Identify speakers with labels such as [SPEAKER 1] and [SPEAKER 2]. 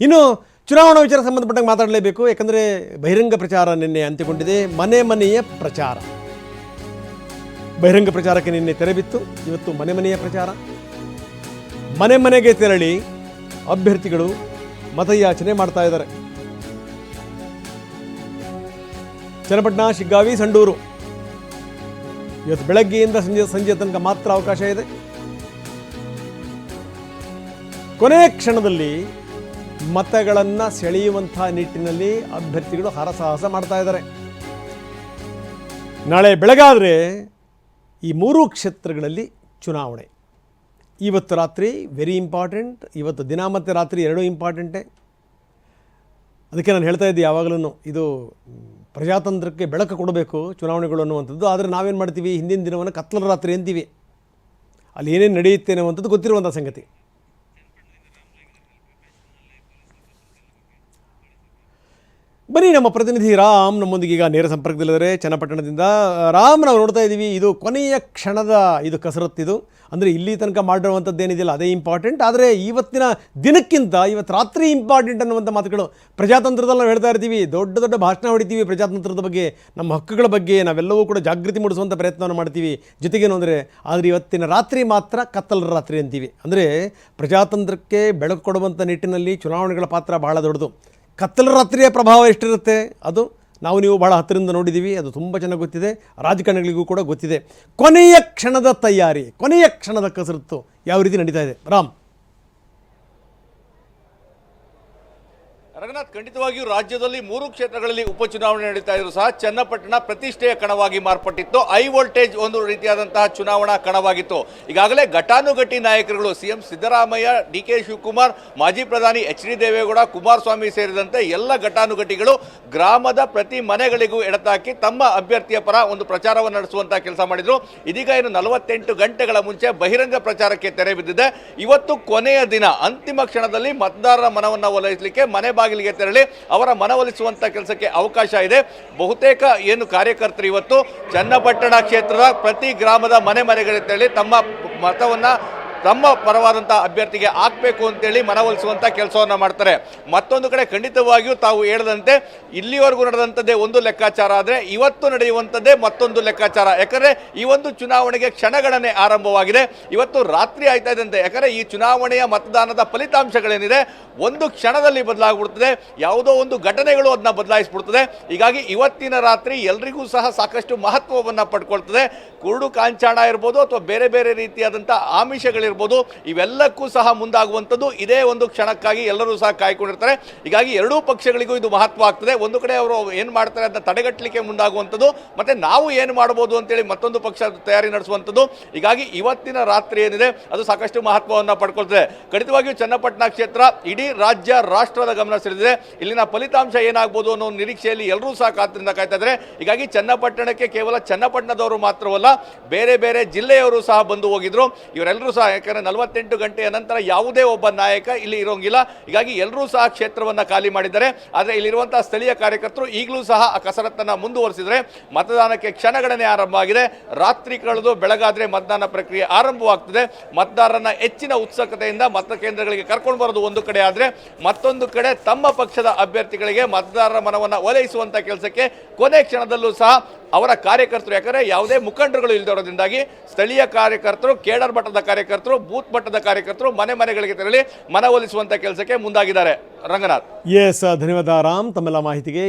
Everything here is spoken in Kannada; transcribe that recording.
[SPEAKER 1] ಇನ್ನು ಚುನಾವಣಾ ವಿಚಾರ ಸಂಬಂಧಪಟ್ಟಂಗೆ ಮಾತಾಡಲೇಬೇಕು, ಯಾಕಂದರೆ ಬಹಿರಂಗ ಪ್ರಚಾರ ನಿನ್ನೆ ಅಂತ್ಯಗೊಂಡಿದೆ, ಮನೆ ಮನೆಯ ಪ್ರಚಾರ. ಬಹಿರಂಗ ಪ್ರಚಾರಕ್ಕೆ ನಿನ್ನೆ ತೆರೆ ಬಿತ್ತು, ಇವತ್ತು ಮನೆ ಮನೆಯ ಪ್ರಚಾರ. ಮನೆ ಮನೆಗೆ ತೆರಳಿ ಅಭ್ಯರ್ಥಿಗಳು ಮತಯಾಚನೆ ಮಾಡ್ತಾ ಇದ್ದಾರೆ. ಚನ್ನಪಟ್ಟಣ, ಶಿಗ್ಗಾವಿ, ಸಂಡೂರು. ಇವತ್ತು ಬೆಳಗ್ಗೆಯಿಂದ ಸಂಜೆ ಸಂಜೆ ತನಕ ಮಾತ್ರ ಅವಕಾಶ ಇದೆ. ಕೊನೆಯ ಕ್ಷಣದಲ್ಲಿ ಮತಗಳನ್ನು ಸೆಳೆಯುವಂತಹ ನಿಟ್ಟಿನಲ್ಲಿ ಅಭ್ಯರ್ಥಿಗಳು ಹರಸಾಹಸ ಮಾಡ್ತಾ ಇದ್ದಾರೆ. ನಾಳೆ ಬೆಳಗಾದರೆ ಈ ಮೂರು ಕ್ಷೇತ್ರಗಳಲ್ಲಿ ಚುನಾವಣೆ. ಇವತ್ತು ರಾತ್ರಿ ವೆರಿ ಇಂಪಾರ್ಟೆಂಟ್ ಇವತ್ತು ದಿನ ಮತ್ತು ರಾತ್ರಿ ಎರಡೂ ಇಂಪಾರ್ಟೆಂಟೇ ಅದಕ್ಕೆ ನಾನು ಹೇಳ್ತಾ ಇದ್ದೆ ಯಾವಾಗಲೂ ಇದು ಪ್ರಜಾತಂತ್ರಕ್ಕೆ ಬೆಳಕು ಕೊಡಬೇಕು ಚುನಾವಣೆಗಳು ಅನ್ನುವಂಥದ್ದು, ಆದರೆ ನಾವೇನು ಮಾಡ್ತೀವಿ? ಹಿಂದಿನ ದಿನವನ್ನು ಕತ್ಲರ ರಾತ್ರಿ ಅಂತೀವಿ. ಅಲ್ಲಿ ಏನೇನು ನಡೆಯುತ್ತೆ ಅನ್ನುವಂಥದ್ದು ಗೊತ್ತಿರುವಂಥ ಸಂಗತಿ. ಬನ್ನಿ ನಮ್ಮ ಪ್ರತಿನಿಧಿ ರಾಮ್ ನಮ್ಮೊಂದಿಗೆ ಈಗ ನೇರ ಸಂಪರ್ಕದಲ್ಲಿದ್ದಾರೆ. ಚನ್ನಪಟ್ಟಣದಿಂದ ರಾಮ್ ನಾವು ನೋಡ್ತಾ ಇದ್ದೀವಿ, ಇದು ಕೊನೆಯ ಕ್ಷಣದ ಇದು ಕಸರತ್ತಿದು ಅಂದರೆ ಇಲ್ಲಿ ತನಕ ಮಾಡಿರುವಂಥದ್ದು ಏನಿದೆಯಲ್ಲ, ಅದೇ ಇಂಪಾರ್ಟೆಂಟ್ ಆದರೆ ಇವತ್ತಿನ ದಿನಕ್ಕಿಂತ, ಇವತ್ತು ರಾತ್ರಿ ಇಂಪಾರ್ಟೆಂಟ್ ಅನ್ನುವಂಥ ಮಾತುಗಳು ಪ್ರಜಾತಂತ್ರದಲ್ಲಿ ನಾವು ಹೇಳ್ತಾ ಇರ್ತೀವಿ. ದೊಡ್ಡ ದೊಡ್ಡ ಭಾಷಣ ಹೊಡಿತೀವಿ ಪ್ರಜಾತಂತ್ರದ ಬಗ್ಗೆ. ನಮ್ಮ ಹಕ್ಕುಗಳ ಬಗ್ಗೆ ನಾವೆಲ್ಲವೂ ಕೂಡ ಜಾಗೃತಿ ಮೂಡಿಸುವಂಥ ಪ್ರಯತ್ನವನ್ನು ಮಾಡ್ತೀವಿ. ಜೊತೆಗೇನು ಅಂದರೆ, ಆದರೆ ಇವತ್ತಿನ ರಾತ್ರಿ ಮಾತ್ರ ಕತ್ತಲರ ರಾತ್ರಿ ಅಂತೀವಿ. ಅಂದರೆ ಪ್ರಜಾತಂತ್ರಕ್ಕೆ ಬೆಳಕು ಕೊಡುವಂಥ ನಿಟ್ಟಿನಲ್ಲಿ ಚುನಾವಣೆಗಳ ಪಾತ್ರ ಬಹಳ ದೊಡ್ಡದು. ಕತ್ತಲ ರಾತ್ರಿಯ ಪ್ರಭಾವ ಎಷ್ಟಿರುತ್ತೆ? ಅದು ನಾವು ನೀವು ಭಾಳ ಹತ್ತಿರದಿಂದ ನೋಡಿದ್ದೀವಿ, ಅದು ತುಂಬ ಚೆನ್ನಾಗಿ ಗೊತ್ತಿದೆ. ರಾಜಕಾರಣಿಗಳಿಗೂ ಕೂಡ ಗೊತ್ತಿದೆ. ಕೊನೆಯ ಕ್ಷಣದ ತಯಾರಿ, ಕೊನೆಯ ಕ್ಷಣದ ಕಸರತ್ತು ಯಾವ ರೀತಿ ನಡೀತಾ ಇದೆ? ರಾಮ್.
[SPEAKER 2] ರಂಗನಾಥ್ ಖಂಡಿತವಾಗಿಯೂ ರಾಜ್ಯದಲ್ಲಿ ಮೂರು ಕ್ಷೇತ್ರಗಳಲ್ಲಿ ಉಪಚುನಾವಣೆ ನಡೀತಾ ಇದ್ರು ಸಹ ಚನ್ನಪಟ್ಟಣ ಪ್ರತಿಷ್ಠೆಯ ಕಣವಾಗಿ ಮಾರ್ಪಟ್ಟಿತ್ತು. ಹೈ ವೋಲ್ಟೇಜ್ ಒಂದು ರೀತಿಯಾದಂತಹ ಚುನಾವಣಾ ಕಣವಾಗಿತ್ತು. ಈಗಾಗಲೇ ಘಟಾನುಘಟಿ ನಾಯಕರುಗಳು CM Siddaramaiah, D K Shivakumar, ಮಾಜಿ ಪ್ರಧಾನಿ ಎಚ್ ಡಿ ದೇವೇಗೌಡ, ಕುಮಾರಸ್ವಾಮಿ ಸೇರಿದಂತೆ ಎಲ್ಲ ಘಟಾನುಘಟಿಗಳು ಗ್ರಾಮದ ಪ್ರತಿ ಮನೆಗಳಿಗೂ ಎಡತಾಕಿ ತಮ್ಮ ಅಭ್ಯರ್ಥಿಯ ಪರ ಒಂದು ಪ್ರಚಾರವನ್ನು ನಡೆಸುವಂತಹ ಕೆಲಸ ಮಾಡಿದ್ರು. ಇದೀಗ ಏನು ನಲವತ್ತೆಂಟು ಗಂಟೆಗಳ ಮುಂಚೆ ಬಹಿರಂಗ ಪ್ರಚಾರಕ್ಕೆ ತೆರೆ ಬಿದ್ದಿದೆ. ಇವತ್ತು ಕೊನೆಯ ದಿನ, ಅಂತಿಮ ಕ್ಷಣದಲ್ಲಿ ಮತದಾರರ ಮನವನ್ನು ಒಲೈಸಲಿಕ್ಕೆ ಮನೆ ಬಾಗಿಲಿಗೆ ತೆರಳಿ ಅವರ ಮನವೊಲಿಸುವಂತ ಕೆಲಸಕ್ಕೆ ಅವಕಾಶ ಇದೆ. ಬಹುತೇಕ ಏನು ಕಾರ್ಯಕರ್ತರು ಇವತ್ತು ಚನ್ನಪಟ್ಟಣ ಕ್ಷೇತ್ರದ ಪ್ರತಿ ಗ್ರಾಮದ ಮನೆ ಮನೆಗಳಿಗೆ ತೆರಳಿ ತಮ್ಮ ಮತವನ್ನ ತಮ್ಮ ಪರವಾದಂಥ ಅಭ್ಯರ್ಥಿಗೆ ಹಾಕಬೇಕು ಅಂತೇಳಿ ಮನವೊಲಿಸುವಂಥ ಕೆಲಸವನ್ನು ಮಾಡ್ತಾರೆ. ಮತ್ತೊಂದು ಕಡೆ ಖಂಡಿತವಾಗಿಯೂ ತಾವು ಹೇಳದಂತೆ ಇಲ್ಲಿವರೆಗೂ ನಡೆದಂಥದ್ದೇ ಒಂದು ಲೆಕ್ಕಾಚಾರ ಆದರೆ ಇವತ್ತು ನಡೆಯುವಂಥದ್ದೇ ಮತ್ತೊಂದು ಲೆಕ್ಕಾಚಾರ. ಯಾಕಂದರೆ ಈ ಒಂದು ಚುನಾವಣೆಗೆ ಕ್ಷಣಗಣನೆ ಆರಂಭವಾಗಿದೆ. ಇವತ್ತು ರಾತ್ರಿ ಆಯ್ತಾ ಇದ್ದಂತೆ ಯಾಕಂದರೆ ಈ ಚುನಾವಣೆಯ ಮತದಾನದ ಫಲಿತಾಂಶಗಳೇನಿದೆ, ಒಂದು ಕ್ಷಣದಲ್ಲಿ ಬದಲಾಗ್ಬಿಡ್ತದೆ. ಯಾವುದೋ ಒಂದು ಘಟನೆಗಳು ಅದನ್ನ ಬದಲಾಯಿಸ್ಬಿಡ್ತದೆ. ಹೀಗಾಗಿ ಇವತ್ತಿನ ರಾತ್ರಿ ಎಲ್ರಿಗೂ ಸಹ ಸಾಕಷ್ಟು ಮಹತ್ವವನ್ನು ಪಡ್ಕೊಳ್ತದೆ. ಕುರುಡು ಕಾಂಚಾಣ ಇರ್ಬೋದು ಅಥವಾ ಬೇರೆ ಬೇರೆ ರೀತಿಯಾದಂಥ ಆಮಿಷಗಳಿರ್ಬೋದು ಇವೆಲ್ಲಕ್ಕೂ ಸಹ ಮುಂದಾಗುವಂಥದ್ದು ಇದೇ ಒಂದು ಕ್ಷಣಕ್ಕಾಗಿ ಎಲ್ಲರೂ ಸಹ ಕಾಯ್ಕೊಂಡಿರ್ತಾರೆ. ಹೀಗಾಗಿ ಎರಡೂ ಪಕ್ಷಗಳಿಗೂ ಇದು ಮಹತ್ವ ಆಗ್ತದೆ. ಒಂದು ಕಡೆ ಅವರು ಏನು ಮಾಡ್ತಾರೆ ಅದನ್ನ ತಡೆಗಟ್ಟಲಿಕ್ಕೆ ಮುಂದಾಗುವಂಥದ್ದು, ಮತ್ತೆ ನಾವು ಏನು ಮಾಡ್ಬೋದು ಅಂತೇಳಿ ಮತ್ತೊಂದು ಪಕ್ಷ ತಯಾರಿ ನಡೆಸುವಂಥದ್ದು. ಹೀಗಾಗಿ ಇವತ್ತಿನ ರಾತ್ರಿ ಏನಿದೆ, ಅದು ಸಾಕಷ್ಟು ಮಹತ್ವವನ್ನು ಪಡ್ಕೊಳ್ತದೆ. ಖಂಡಿತವಾಗಿಯೂ ಚನ್ನಪಟ್ಟಣ ಕ್ಷೇತ್ರ ಇಡೀ ರಾಜ್ಯ, ರಾಷ್ಟ್ರದ ಗಮನ ಸೆಳೆದಿದೆ. ಇಲ್ಲಿನ ಫಲಿತಾಂಶ ಏನಾಗ್ಬೋದು ಅನ್ನೋ ನಿರೀಕ್ಷೆಯಲ್ಲಿ ಎಲ್ಲರೂ ಸಹ ಕಾತರಿಂದ ಕಾಯ್ತಾ ಇದ್ದಾರೆ. ಹೀಗಾಗಿ ಚನ್ನಪಟ್ಟಣಕ್ಕೆ ಕೇವಲ ಚನ್ನಪಟ್ಟಣದವರು ಮಾತ್ರವಲ್ಲ, ಬೇರೆ ಬೇರೆ ಜಿಲ್ಲೆಯವರು ಸಹ ಬಂದು ಹೋಗಿದ್ರು. ಇವರೆಲ್ಲರೂ ಸಹ ಯಾಕಂದ್ರೆ ನಲವತ್ತೆಂಟು ಗಂಟೆಯ ನಂತರ ಯಾವುದೇ ಒಬ್ಬ ನಾಯಕ ಇಲ್ಲಿ ಇರೋಂಗಿಲ್ಲ. ಹೀಗಾಗಿ ಎಲ್ಲರೂ ಸಹ ಕ್ಷೇತ್ರವನ್ನ ಖಾಲಿ ಮಾಡಿದ್ದಾರೆ. ಆದರೆ ಇಲ್ಲಿರುವಂತಹ ಸ್ಥಳೀಯ ಕಾರ್ಯಕರ್ತರು ಈಗಲೂ ಸಹ ಆ ಕಸರತ್ತನ್ನ ಮುಂದುವರಿಸಿದರೆ ಮತದಾನಕ್ಕೆ ಕ್ಷಣಗಣನೆ ಆರಂಭ ಆಗಿದೆ. ರಾತ್ರಿ ಕಳೆದು ಬೆಳಗಾದ್ರೆ ಮತದಾನ ಪ್ರಕ್ರಿಯೆ ಆರಂಭವಾಗ್ತದೆ. ಮತದಾರರನ್ನ ಹೆಚ್ಚಿನ ಉತ್ಸುಕತೆಯಿಂದ ಮತಕೇಂದ್ರಗಳಿಗೆ ಕರ್ಕೊಂಡು ಬರೋದು ಒಂದು ಕಡೆ ಆದರೆ ಮತ್ತೊಂದು ಕಡೆ ತಮ್ಮ ಪಕ್ಷದ ಅಭ್ಯರ್ಥಿಗಳಿಗೆ ಮತದಾರರ ಮನವನ್ನು ಒಲೈಸುವಂತ ಕೆಲಸಕ್ಕೆ ಕೊನೆ ಕ್ಷಣದಲ್ಲೂ ಸಹ ಅವರ ಕಾರ್ಯಕರ್ತರು, ಯಾಕಂದರೆ ಯಾವುದೇ ಮುಖಂಡರುಗಳು ಇಲ್ಲದಿರೋದ್ರಿಂದಾಗಿ ಸ್ಥಳೀಯ ಕಾರ್ಯಕರ್ತರು, ಕೇಡರ್ ಮಟ್ಟದ ಕಾರ್ಯಕರ್ತರು, ಬೂತ್ ಮಟ್ಟದ ಕಾರ್ಯಕರ್ತರು ಮನೆ ಮನೆಗಳಿಗೆ ತೆರಳಿ ಮನವೊಲಿಸುವಂಥ ಕೆಲಸಕ್ಕೆ ಮುಂದಾಗಿದ್ದಾರೆ. ರಂಗನಾಥ್.
[SPEAKER 1] ಎಸ್ ಧನ್ಯವಾದ, ರಾಮ್. ತಮ್ಮೆಲ್ಲ ಮಾಹಿತಿಗೆ